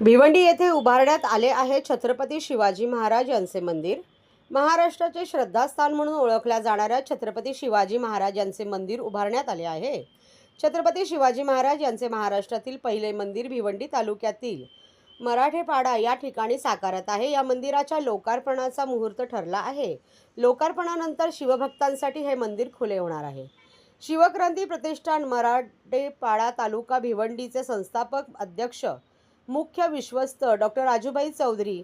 भिवंडी येथे उभारण्यात आले आहे छत्रपती शिवाजी महाराज यांचे मंदिर. महाराष्ट्राचे श्रद्धास्थान म्हणून ओळखल्या जाणाऱ्या छत्रपती शिवाजी महाराज यांचे मंदिर उभारण्यात आले आहे. छत्रपती शिवाजी महाराज यांचे महाराष्ट्रातील पहिले मंदिर भिवंडी तालुक्यातील मराठेपाडा या ठिकाणी साकारत आहे. या मंदिराच्या लोकार्पणाचा मुहूर्त ठरला आहे. लोकार्पणानंतर शिवभक्तांसाठी हे मंदिर खुले होणार आहे. शिवक्रांती प्रतिष्ठान मराठेपाडा तालुका भिवंडीचे संस्थापक अध्यक्ष मुख्य विश्वस्त डॉक्टर राजूबाई चौधरी.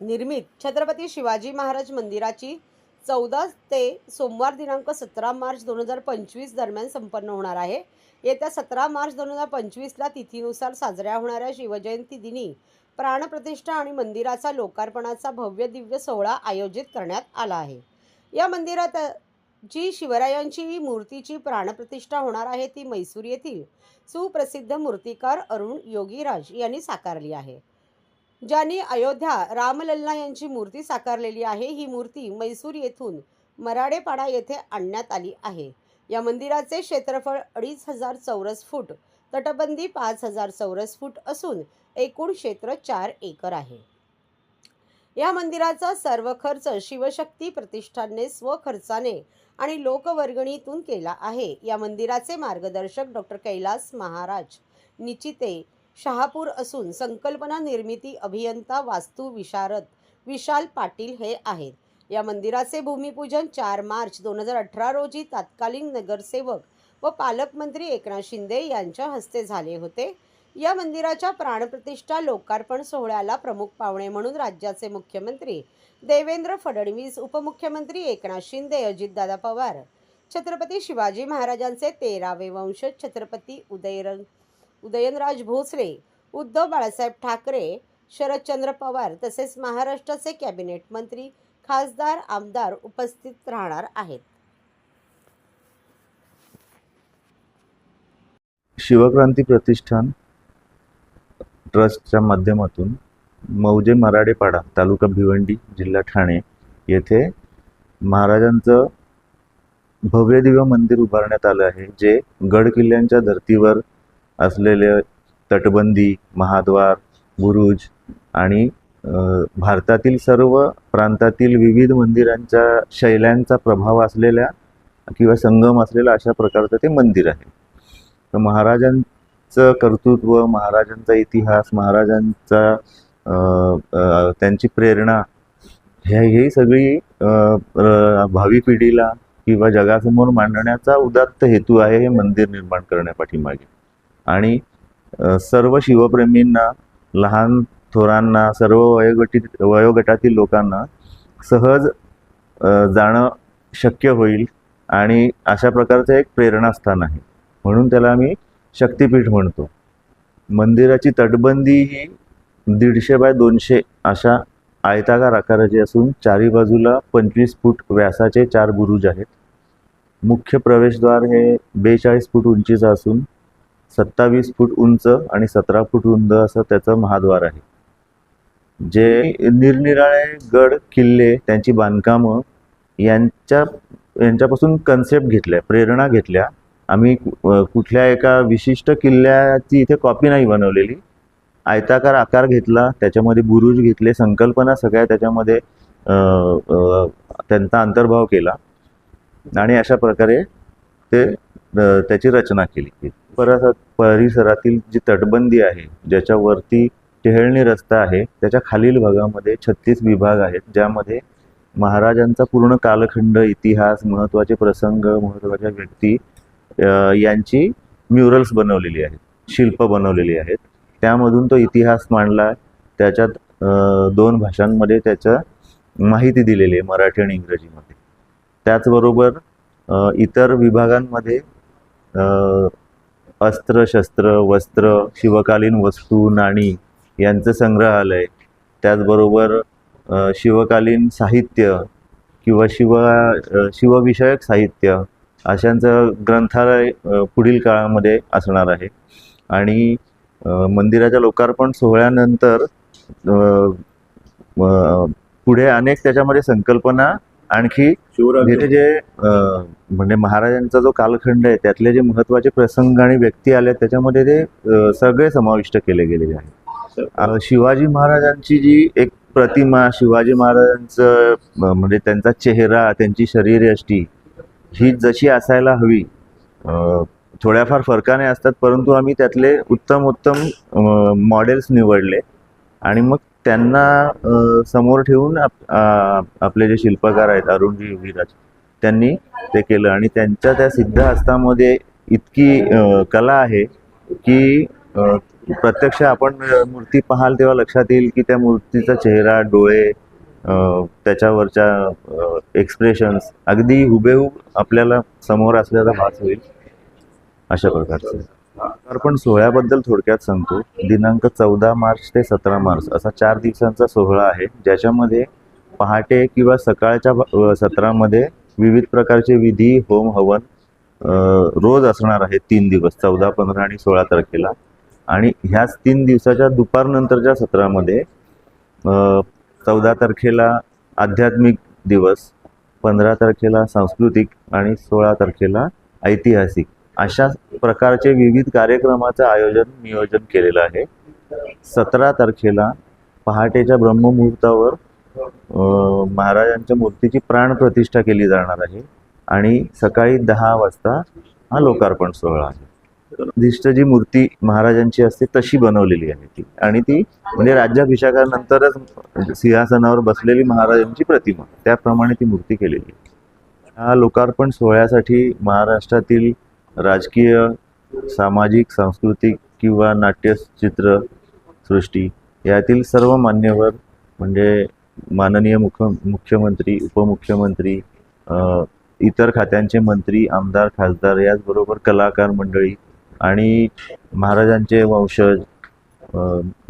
निर्मित छत्रपती शिवाजी महाराज मंदिराची चौदा ते सोमवार दिनांक सतरा मार्च दोन हजार पंचवीस दरम्यान संपन्न होणार आहे. येत्या सतरा मार्च दोन हजार पंचवीसला तिथीनुसार साजऱ्या होणाऱ्या शिवजयंती दिनी प्राणप्रतिष्ठा आणि मंदिराचा लोकार्पणाचा भव्य दिव्य सोहळा आयोजित करण्यात आला आहे. या मंदिरात जी शिवरायांची मूर्तीची प्राणप्रतिष्ठा होणार आहे ती मैसूर येथील सुप्रसिद्ध मूर्तिकार अरुण योगीराज यांनी साकारली आहे. ज्यांनी अयोध्या रामलल्ला यांची मूर्ती साकारलेली आहे ही मूर्ती मैसूर येथून मराडेपाडा येथे आणण्यात आली आहे. या मंदिराचे क्षेत्रफळ अडीच हजार चौरस फूट तटबंदी पाच हजार चौरस फूट असून एकूण क्षेत्र चार एकर आहे. या मंदिराचा सर्व खर्च शिवशक्ती प्रतिष्ठानने स्वखर्चाने आणि लोकवर्गणीतून केला आहे. या मंदिराचे मार्गदर्शक डॉक्टर कैलास महाराज निचिते शहापूर असून संकल्पना निर्मिती अभियंता वास्तू विशारद विशाल पाटील हे आहेत. या मंदिराचे भूमिपूजन चार मार्च दोन हजार अठरा रोजी तत्कालीन नगरसेवक व पालकमंत्री एकनाथ शिंदे यांच्या हस्ते झाले होते. या मंदिराच्या प्राणप्रतिष्ठा लोकार्पण सोहळ्याला प्रमुख पाहुणे म्हणून राज्याचे मुख्यमंत्री देवेंद्र फडणवीस उपमुख्यमंत्री एकनाथ शिंदे अजितदादा पवार छत्रपती शिवाजी महाराजांचे तेरावे वंशज छत्रपती उदयन उदयनराज भोसले उद्धव बाळासाहेब ठाकरे शरदचंद्र पवार तसेच महाराष्ट्राचे कॅबिनेट मंत्री खासदार आमदार उपस्थित राहणार आहेत. शिवक्रांती प्रतिष्ठान ट्रस्टच्या माध्यमातून मौजे मराडेपाडा तालुका भिवंडी जिल्हा ठाणे येथे महाराजांचं भव्य दिव्य मंदिर उभारण्यात आलं आहे जे गड किल्ल्यांच्या धर्तीवर असलेले तटबंदी महाद्वार बुरुज आणि भारतातील सर्व प्रांतातील विविध मंदिरांच्या शैल्यांचा प्रभाव असलेल्या किंवा संगम असलेला अशा प्रकारचं ते मंदिर आहे. तर महाराजां महाराजांचं कर्तृत्व महाराजांचा इतिहास महाराजांचा त्यांची प्रेरणा ह्या ही सगळी भावी पिढीला किंवा जगासमोर मांडण्याचा उदात्त हेतू आहे हे मंदिर निर्माण करण्यापाठीमागे आणि सर्व शिवप्रेमींना लहान थोरांना सर्व वयोगटी वयोगटातील लोकांना सहज जाणं शक्य होईल आणि अशा प्रकारचं एक प्रेरणास्थान आहे. म्हणून त्याला आम्ही शक्तिपीठ म्हणतो. मंदिराची तटबंदी ही दीडशे बाय दोनशे अशा आयताकार आकाराची असून चारी बाजूला पंचवीस फूट व्यासाचे चार बुरुज आहेत. मुख्य प्रवेशद्वार हे बेचाळीस फूट उंचीचं असून सत्तावीस फूट उंच आणि सतरा फूट रुंद असं त्याचं महाद्वार आहे. जे निरनिराळे गड किल्ले त्यांची बांधकामं यांच्या यांच्यापासून कन्सेप्ट घेतल्या प्रेरणा घेतल्या. आम्ही कु- कुठल्या एका विशिष्ट किल्ल्याची इथे कॉपी नाही बनवलेली. आयताकार आकार घेतला त्याच्यामध्ये बुरुज घेतले संकल्पना सगळ्या त्याच्यामध्ये त्यांचा अंतर्भाव केला. आणि अशा प्रकारे ते त्याची रचना केली. परत परिसरातील जी तटबंदी आहे ज्याच्यावरती टेहळणी रस्ता आहे त्याच्या खालील भागामध्ये छत्तीस विभाग आहेत ज्यामध्ये महाराजांचा पूर्ण कालखंड इतिहास महत्त्वाचे प्रसंग महत्त्वाच्या व्यक्ती यांची म्युरल्स बनवलेली आहेत शिल्प बनवलेली आहेत. त्यामधून तो इतिहास मांडला त्याच्यात दोन भाषांमध्ये त्याचं माहिती दिलेली आहे मराठी आणि इंग्रजीमध्ये. त्याचबरोबर इतर विभागांमध्ये अस्त्र शस्त्र वस्त्र शिवकालीन वस्तू नाणी यांचं संग्रहालय त्याचबरोबर शिवकालीन साहित्य किंवा शिव शिवविषयक साहित्य अशांचं ग्रंथालय पुढील काळामध्ये असणार आहे. आणि मंदिराच्या लोकार्पण सोहळ्यानंतर पुढे अनेक त्याच्यामध्ये संकल्पना आणखी तिथे जे म्हणजे महाराजांचा जो कालखंड आहे त्यातले जे महत्त्वाचे प्रसंग आणि व्यक्ती आले त्याच्यामध्ये ते सगळे समाविष्ट केले गेलेले आहेत. अ, शिवाजी महाराजांची जी एक प्रतिमा शिवाजी महाराजांचं म्हणजे त्यांचा चेहरा त्यांची शरीरयष्टी ही जशी असायला हवी. थोड्याफार फरकाने असतात परंतु आम्ही त्यातले उत्तम उत्तम मॉडेल्स निवडले. आणि मग त्यांना समोर ठेवून आप- आपले जे शिल्पकार आहेत अरुणजी विराज त्यांनी ते केलं. आणि त्यांच्या त्या सिद्ध हस्तामध्ये इतकी कला आहे की प्रत्यक्ष आपण मूर्ती पाहाल तेव्हा लक्षात येईल की त्या मूर्तीचा चेहरा डोळे त्याच्यावरच्या एक्सप्रेशन्स अगदी हुबेहूब आपल्याला समोर असल्याचा भास होईल अशा प्रकारचं. अर्पण सोहळ्याबद्दल थोडक्यात सांगतो. दिनांक चौदा मार्च ते सतरा मार्च असा चार दिवसांचा सोहळा आहे. ज्याच्यामध्ये पहाटे किंवा सकाळच्या सत्रामध्ये विविध प्रकारचे विधी होम हवन रोज असणार आहेत तीन दिवस चौदा पंधरा आणि सोळा तारखेला. आणि ह्याच तीन दिवसाच्या दुपारनंतरच्या सत्रामध्ये चौदा तारखेला आध्यात्मिक दिवस पंधरा तारखेला सांस्कृतिक आणि सोळा तारखेला ऐतिहासिक. अशा प्रकारचे विविध कार्यक्रमाचं आयोजन नियोजन केलेलं आहे. सतरा तारखेला पहाटेच्या ब्रह्ममुहूर्तावर महाराजांच्या मूर्तीची प्राणप्रतिष्ठा केली जाणार आहे आणि सकाळी दहा वाजता हा लोकार्पण सोहळा आहे. जी मूर्ती महाराजांची असते तशी बनवलेली आहे ती. आणि ती म्हणजे राज्याभिषेकानंतरच सिंहासनावर बसलेली महाराजांची प्रतिमा. त्याप्रमाणे ती मूर्ती केलेली आहे. हा लोकार्पण सोहळ्यासाठी महाराष्ट्रातील राजकीय सामाजिक सांस्कृतिक किंवा नाट्यचित्र सृष्टी यातील सर्व मान्यवर म्हणजे माननीय मुख मुख्यमंत्री उपमुख्यमंत्री इतर खात्यांचे मंत्री आमदार खासदार याचबरोबर कलाकार मंडळी आणि महाराजांचे वंशज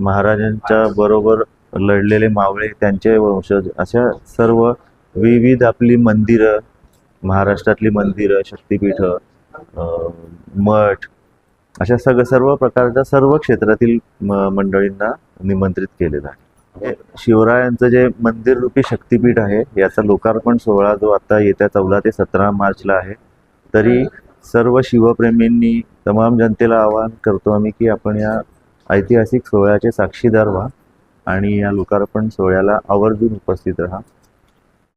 महाराजांच्या बरोबर लढलेले मावळे त्यांचे वंशज अशा सर्व विविध आपली मंदिरं महाराष्ट्रातली मंदिरं शक्तिपीठं मठ अशा सग सर्व प्रकारच्या सर्व क्षेत्रातील म- मंडळींना निमंत्रित केलेलं आहे. शिवरायांचं जे मंदिर रूपी शक्तिपीठ आहे याचा लोकार्पण सोहळा जो आता येत्या चौदा ते सतरा मार्चला आहे तरी सर्व शिवप्रेमींनी तमाम जनतेला आवाहन करतो आम्ही की आपण या ऐतिहासिक सोहळ्याचे साक्षीदार व्हा आणि या लोकार्पण सोहळ्याला आवर्जून उपस्थित राहा.